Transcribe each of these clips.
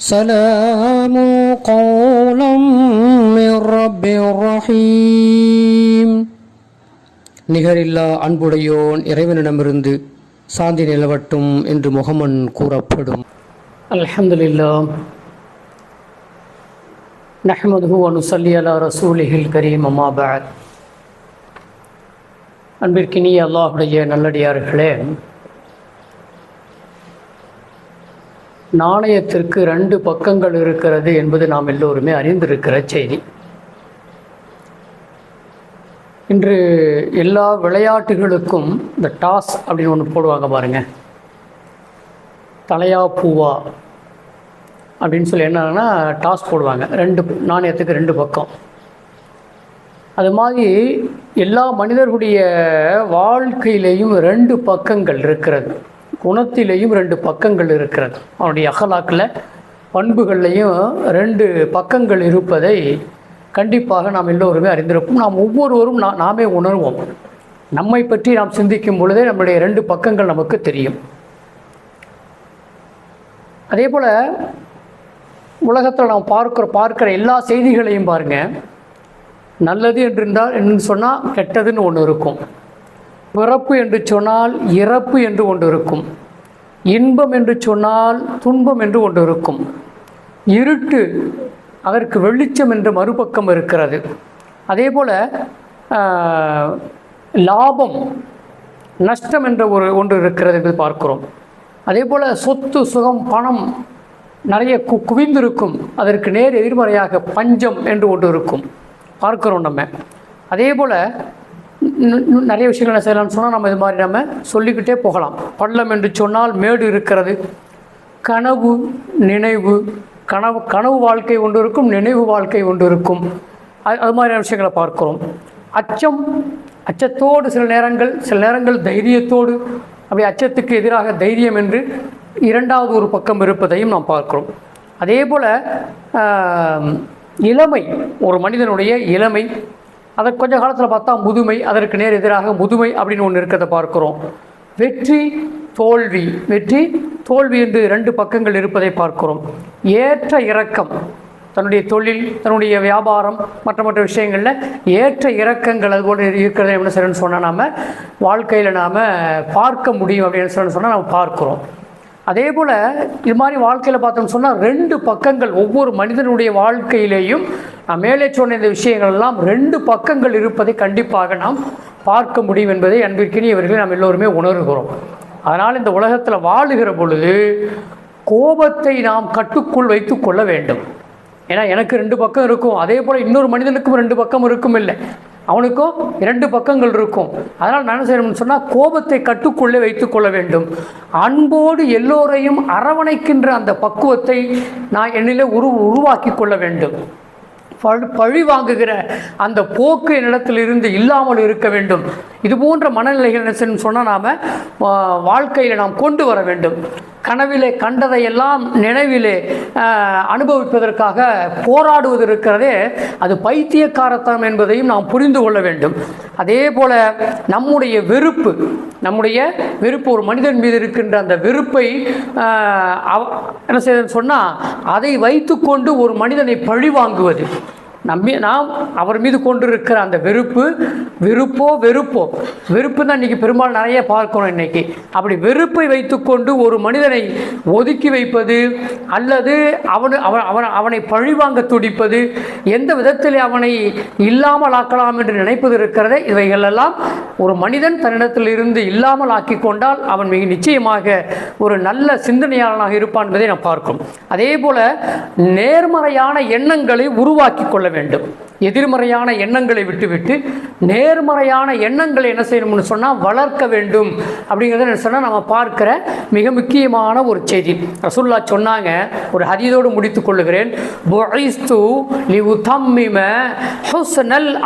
سلام قولا من رب رحيم நிகரில்லா அன்புடையோன் இறைவனிடமிருந்து சாந்தி நிலவட்டும் என்று முகமன் கூறப்படும் அல்ஹம்துலில்லா நஹ்மதுஹு வனுசல்லி அலா ரசூலிஹில் கரீம் அம்மா பாத் அன்பிற்கினிய அல்லாஹுடைய நல்லடியார்களே நாணயத்திற்கு ரெண்டு பக்கங்கள் இருக்கிறது என்பது நாம் எல்லோருமே அறிந்திருக்கிற செய்தி. இன்று எல்லா விளையாட்டுகளுக்கும் இந்த டாஸ் அப்படின்னு ஒன்று போடுவாங்க பாருங்க. தலையா பூவா அப்படின்னு சொல்லி என்னன்னா டாஸ் போடுவாங்க. ரெண்டு நாணயத்துக்கு ரெண்டு பக்கம். அது மாதிரி எல்லா மனிதர்களுடைய வாழ்க்கையிலேயும் ரெண்டு பக்கங்கள் இருக்கிறது. குணத்திலேயும் ரெண்டு பக்கங்கள் இருக்கிறது. அவனுடைய அகலாக்கில் பண்புகள்லையும் ரெண்டு பக்கங்கள் இருப்பதை கண்டிப்பாக நாம் எல்லோருமே அறிந்திருப்போம். நாம் ஒவ்வொருவரும் நா நாமே உணர்வோம். நம்மை பற்றி நாம் சிந்திக்கும் பொழுதே நம்முடைய ரெண்டு பக்கங்கள் நமக்கு தெரியும். அதே போல் உலகத்தில் நாம் பார்க்குற பார்க்குற எல்லா செய்திகளையும் பாருங்கள் நல்லது என்று இருந்தால் என்று சொன்னால் கெட்டதுன்னு ஒன்று இருக்கும். பிறப்பு என்று சொன்னால் இறப்பு என்று ஒன்று இருக்கும். இன்பம் என்று சொன்னால் துன்பம் என்று ஒன்று இருக்கும் இருட்டு அதற்கு வெளிச்சம் என்ற மறுபக்கம் இருக்கிறது. அதே போல் லாபம் நஷ்டம் என்ற ஒரு ஒன்று இருக்கிறது என்று பார்க்கிறோம். அதே போல் சொத்து சுகம் பணம் நிறைய கு குவிந்திருக்கும். அதற்கு நேர் எதிர்மறையாக பஞ்சம் என்று ஒன்று இருக்கும். பார்க்குறோம் நம்ம. அதே போல் நிறைய விஷயங்கள் என்ன செய்யலாம்னு சொன்னால் நம்ம இது மாதிரி நம்ம சொல்லிக்கிட்டே போகலாம். பள்ளம் என்று சொன்னால் மேடு இருக்கிறது. கனவு நினைவு கனவு கனவு வாழ்க்கை ஒன்று இருக்கும் நினைவு வாழ்க்கை ஒன்று இருக்கும். அது அது மாதிரியான விஷயங்களை பார்க்கிறோம். அச்சம் அச்சத்தோடு சில நேரங்கள் சில நேரங்கள் தைரியத்தோடு அப்படி அச்சத்துக்கு எதிராக தைரியம் என்று இரண்டாவது ஒரு பக்கம் இருப்பதையும் நாம் பார்க்கிறோம். அதே போல் இளமை ஒரு மனிதனுடைய இளமை அதை கொஞ்ச காலத்தில் பார்த்தா முதுமை அதற்கு நேர் எதிராக முதுமை அப்படின்னு ஒன்று இருக்கிறத பார்க்குறோம். வெற்றி தோல்வி. வெற்றி தோல்வி என்று ரெண்டு பக்கங்கள் இருப்பதை பார்க்கிறோம். ஏற்ற இறக்கம் தன்னுடைய தொழில் தன்னுடைய வியாபாரம் மற்ற மற்ற விஷயங்களில் ஏற்ற இறக்கங்கள் அது போல இருக்கிறது என்ன செய்யணும்னு சொன்னால் நாம் வாழ்க்கையில் நாம் பார்க்க முடியும் அப்படின்னு சொல்லணும்னு சொன்னால் நாம் பார்க்குறோம். அதே போல் இது மாதிரி வாழ்க்கையில் பார்த்தோம்னு சொன்னால் ரெண்டு பக்கங்கள் ஒவ்வொரு மனிதனுடைய வாழ்க்கையிலேயும் நான் மேலே சொன்ன இந்த விஷயங்கள் எல்லாம் ரெண்டு பக்கங்கள் இருப்பதை கண்டிப்பாக நாம் பார்க்க முடியும் என்பதை அன்பிற்கினியவர்களை நாம் எல்லோருமே உணர்கிறோம். அதனால் இந்த உலகத்தில் வாழுகிற பொழுது கோபத்தை நாம் கட்டுக்குள் வைத்து கொள்ள வேண்டும். ஏன்னா எனக்கு ரெண்டு பக்கம் இருக்கும் அதே போல் இன்னொரு மனிதனுக்கும் ரெண்டு பக்கம் இருக்கும் இல்லை. அவனுக்கும் இரண்டு பக்கங்கள் இருக்கும். அதனால் நான் என்ன செய்யணும்னு சொன்னால் கோபத்தை கட்டுக்குள்ளே வைத்துக்கொள்ள வேண்டும். அன்போடு எல்லோரையும் அரவணைக்கின்ற அந்த பக்குவத்தை நான் என்னிலே உரு உருவாக்கி கொள்ள வேண்டும். பழி பழி வாங்குகிற அந்த போக்கு என்னிடத்திலிருந்து இல்லாமல் இருக்க வேண்டும். இது போன்ற மனநிலைகள் என்ன சொன்னால் நாம் வாழ்க்கையில் நாம் கொண்டு வர வேண்டும். கனவிலே கண்டதையெல்லாம் நினைவிலே அனுபவிப்பதற்காக போராடுவது இருக்கிறதே அது பைத்தியக்காரத்தனம் என்பதையும் நாம் புரிந்து கொள்ள வேண்டும். அதே போல் நம்முடைய வெறுப்பு நம்முடைய வெறுப்பு ஒரு மனிதன் மீது இருக்கின்ற அந்த வெறுப்பை என்ன செய்ய சொன்னால் அதை வைத்துக்கொண்டு ஒரு மனிதனை பழி வாங்குவது நம்பி நாம் அவர் மீது கொண்டிருக்கிற அந்த வெறுப்பு வெறுப்போ வெறுப்போ. வெறுப்பு தான் இன்றைக்கி பெரும்பாலும் நிறைய பார்க்கணும் இன்றைக்கி அப்படி வெறுப்பை வைத்துக்கொண்டு ஒரு மனிதனை ஒதுக்கி வைப்பது அல்லது அவனு அவன் அவன் அவனை பழிவாங்க துடிப்பது எந்த விதத்தில் அவனை இல்லாமல் ஆக்கலாம் என்று நினைப்பது இருக்கிறத இவைகளெல்லாம் ஒரு மனிதன் தன்னிடத்தில் இருந்து இல்லாமல் ஆக்கி கொண்டால் அவன் மிக நிச்சயமாக ஒரு நல்ல சிந்தனையாளனாக இருப்பான் என்பதை நாம் பார்க்கும் அதே போல் நேர்மறையான எண்ணங்களை உருவாக்கி கொள்ள வேண்டும். எதிர்மறையான எண்ணங்களை விட்டுவிட்டு நேர்மறையான எண்ணங்களை என்ன செய்யணும்னு சொன்னால் வளர்க்க வேண்டும். அப்படிங்கிறத என்ன சொன்னால் நம்ம பார்க்கிற மிக முக்கியமான ஒரு செய்தி. ரசுல்லா சொன்னாங்க ஒரு ஹதீதோடு முடித்துக் கொள்ளுகிறேன்.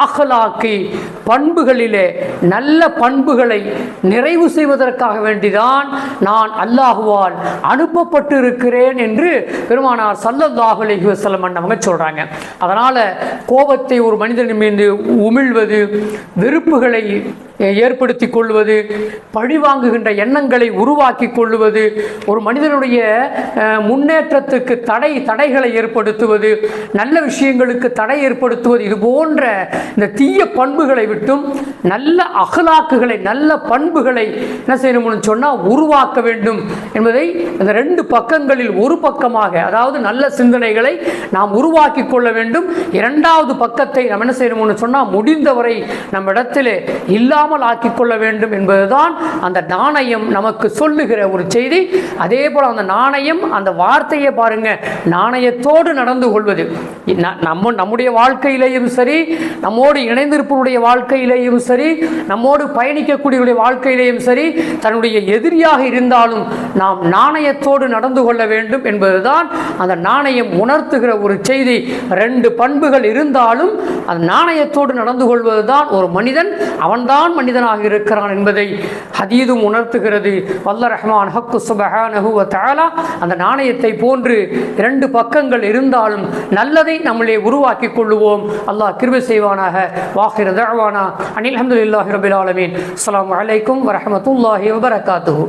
அஹ்லாக்கி. பண்புகளிலே நல்ல பண்புகளை நிறைவு செய்வதற்காக வேண்டிதான் நான் அல்லாஹுவால் அனுப்பப்பட்டு இருக்கிறேன் என்று பெருமானார் சல்லல்லாஹு அலைஹி வசலம் அவங்க சொல்கிறாங்க அதனால் கோபத்தை கோபத்தை ஒரு மனிதன் மீது உமிழ்வது வெறுப்புகளை ஏற்படுத்தி கொள்வது பழிவாங்குகின்ற எண்ணங்களை உருவாக்கி கொள்வது ஒரு மனிதனுடைய முன்னேற்றத்துக்கு தடை தடைகளை ஏற்படுத்துவது நல்ல விஷயங்களுக்கு தடை ஏற்படுத்துவது இது போன்ற இந்த தீய பண்புகளை விட்டும் நல்ல அகலாக்குகளை நல்ல பண்புகளை என்ன செய்யணும்னு சொன்னால் உருவாக்க வேண்டும் என்பதை இந்த ரெண்டு பக்கங்களில் ஒரு பக்கமாக அதாவது நல்ல சிந்தனைகளை நாம் உருவாக்கி கொள்ள வேண்டும். இரண்டாவது பக்கம் பக்கத்தை நாம் என்ன செய்யணும்னு சொன்னால் முடிந்தவரை நம்ம இடத்திலே இல்லாமல் ஆக்கி கொள்ள வேண்டும் என்பதுதான் அந்த நாணயம் நமக்கு சொல்லுகிற ஒரு செய்தி. அதே போல் அந்த நாணயம் அந்த வார்த்தையை பாருங்க நாணயத்தோடு நடந்து கொள்வது. நம்ம நம்முடைய வாழ்க்கையிலேயும் சரி நம்மோடு இணைந்திருப்பவருடைய வாழ்க்கையிலேயும் சரி நம்மோடு பயணிக்கக்கூடியவருடைய வாழ்க்கையிலேயும் சரி தன்னுடைய எதிரியாக இருந்தாலும் நாம் நாணயத்தோடு நடந்து கொள்ள வேண்டும் என்பதுதான் அந்த நாணயம் உணர்த்துகிற ஒரு செய்தி. ரெண்டு பண்புகள் இருந்தாலும் அந்த நாணயத்தோடு நடந்து கொள்வதுதான் ஒரு மனிதன். அவன்தான் மனிதனாக இருக்கிறான் என்பதை ஹதீதும் உணர்த்துகிறது. வல்ல ரஹ்மான் ஹக்கு சுபஹானஹு அந்த நாணயத்தை போன்று இரண்டு பக்கங்கள் இருந்தாலும் நல்லதை நம்மளே உருவாக்கி கொள்ளுவோம். அல்லாஹ் கிருபி செய்வானாக. வாஹிர தஅவானா. அனில் அல்ஹம்துலில்லாஹி ரபில் ஆலமீன். அஸ்ஸலாமு அலைக்கும் வரமத்துல்லாஹி வபரகாத்துஹு.